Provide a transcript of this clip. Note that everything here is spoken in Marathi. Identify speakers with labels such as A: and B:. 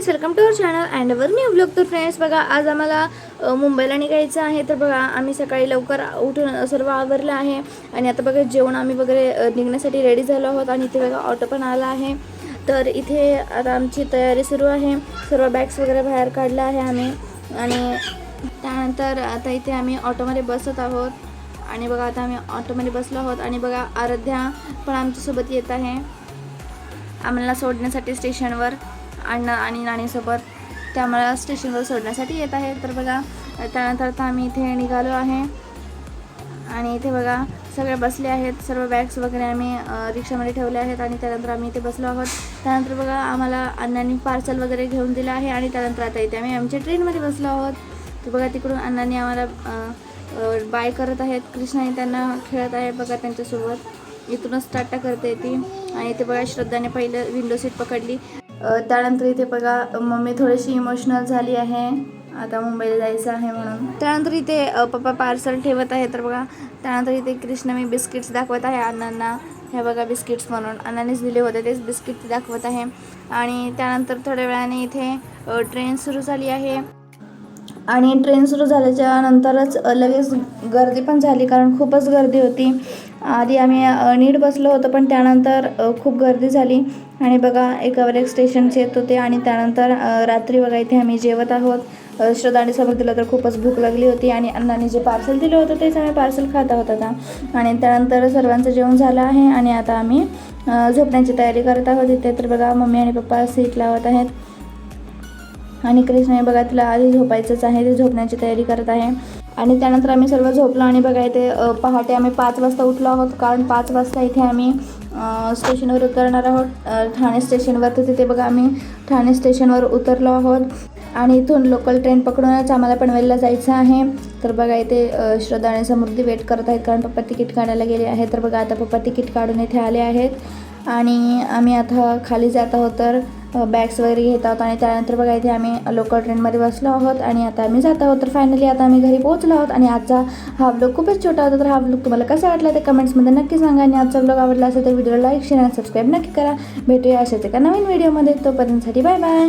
A: Friends welcome to our channel and our new blog तर फ्रेंड्स बघा आज आम्हाला मुंबईला निघायचं आहे. तर बघा आम्ही सकाळी लवकर उठून सर्व आवरलं आहे. आणि आता बघा जेवण आम्ही वगैरे निघण्यासाठी रेडी झालो आहोत. आणि इथे बघा ऑटो पण आला आहे. तर इथे आता आमची तयारी सुरू आहे. सर्व बॅग्स वगैरे बाहेर काढल्या आहे आम्ही. आणि त्यानंतर आता इथे आम्ही ऑटोमध्ये बसत आहोत. आणि बघा आता आम्ही ऑटोमध्ये बसलो आहोत. आणि बघा आराध्या पण आमच्यासोबत येत आहे. आम्हाला सोडण्यासाठी स्टेशनवर अण्णा आणि नाणीसोबत ते आम्हाला स्टेशनवर सोडण्यासाठी येत आहे तर बघा त्यानंतर आता आम्ही इथे निघालो आहे. आणि इथे बघा सगळे बसले आहेत. सर्व बॅग्स वगैरे आम्ही रिक्षामध्ये ठेवले आहेत आणि त्यानंतर आम्ही इथे बसलो आहोत. त्यानंतर बघा आम्हाला अण्णांनी पार्सल वगैरे घेऊन दिलं आहे आणि त्यानंतर आता इथे आम्ही आमच्या ट्रेनमध्ये बसलो आहोत. तर बघा तिकडून अण्णांनी आम्हाला बाय करत आहेत. कृष्णाने त्यांना खेळत आहे बघा त्यांच्यासोबत. इथूनच टाटा करता येते आणि इथे बघा श्रद्धाने पहिलं विंडो सीट पकडली. त्यानंतर इथे बघा मम्मी थोडीशी इमोशनल झाली आहे. आता मुंबईला जायचं आहे म्हणून. त्यानंतर इथे पप्पा पार्सल ठेवत आहे तर बघा त्यानंतर इथे कृष्ण मी बिस्किट्स दाखवत आहे. अण्णांना हे बघा बिस्किट्स म्हणून. अण्णानेच दिले होते तेच बिस्किट दाखवत आहे. आणि त्यानंतर थोड्या वेळाने इथे ट्रेन सुरू झाली आहे. आणि ट्रेन सुरू झाल्याच्या नंतरच लगेच गर्दी पण झाली कारण खूपच गर्दी होती. आधी आम्ही नीट बसलो होतो पण त्यानंतर खूप गर्दी झाली. आणि बघा एकावर एक स्टेशनचे येत होते आणि त्यानंतर रात्री बघा इथे आम्ही जेवत आहोत. अ, समोर दिलं तर खूपच भूक लागली होती आणि अण्णाने जे पार्सल दिलं होतं तेच आम्ही पार्सल खात आहोत आता. आणि त्यानंतर सर्वांचं जेवण झालं आहे आणि आता आम्ही झोपण्याची तयारी करत आहोत. इथे तर बघा मम्मी आणि पप्पा सीट लावत आहेत. आणि कृष्णाने बघा तिला आधी झोपायचंच आहे ती झोपण्याची तयारी करत आहे. आणि त्यानंतर आम्ही सर्व झोपलो आणि बघा इथे पहाटे आम्ही पाच वाजता उठलो आहोत. कारण पाच वाजता इथे आम्ही स्टेशनवर उतरणार आहोत. ठाणे स्टेशनवर. तर तिथे बघा आम्ही ठाणे स्टेशनवर उतरलो आहोत. आणि इथून लोकल ट्रेन पकडूनच आम्हाला पनवेलला जायचं आहे. तर बघा इथे श्रद्धा आणि समृद्धी वेट करत आहेत. कारण पप्पा तिकीट काढायला गेले आहे तर बघा आता पप्पा तिकीट काढून इथे आले आहेत. आणि आम्ही आता खाली जात आहोत. तर बॅग्स वगैरे घेत आहोत आणि त्यानंतर बघा इथे आम्ही लोकल ट्रेनमध्ये बसलो आहोत आणि आता आम्ही जात आहोत. तर फायनली आता आम्ही घरी पोहोचलो आहोत आणि आजचा हा ब्लॉग खूपच छोटा होता. तर हा ब्लॉग तुम्हाला कसा वाटला ते कमेंट्समध्ये नक्की सांगा आणि आजचा ब्लॉग आवडला असेल तर व्हिडिओला लाईक शेअर आणि सबस्क्राईब नक्की करा. भेटूया अशाच एका नवीन व्हिडिओमध्ये तोपर्यंतसाठी बाय बाय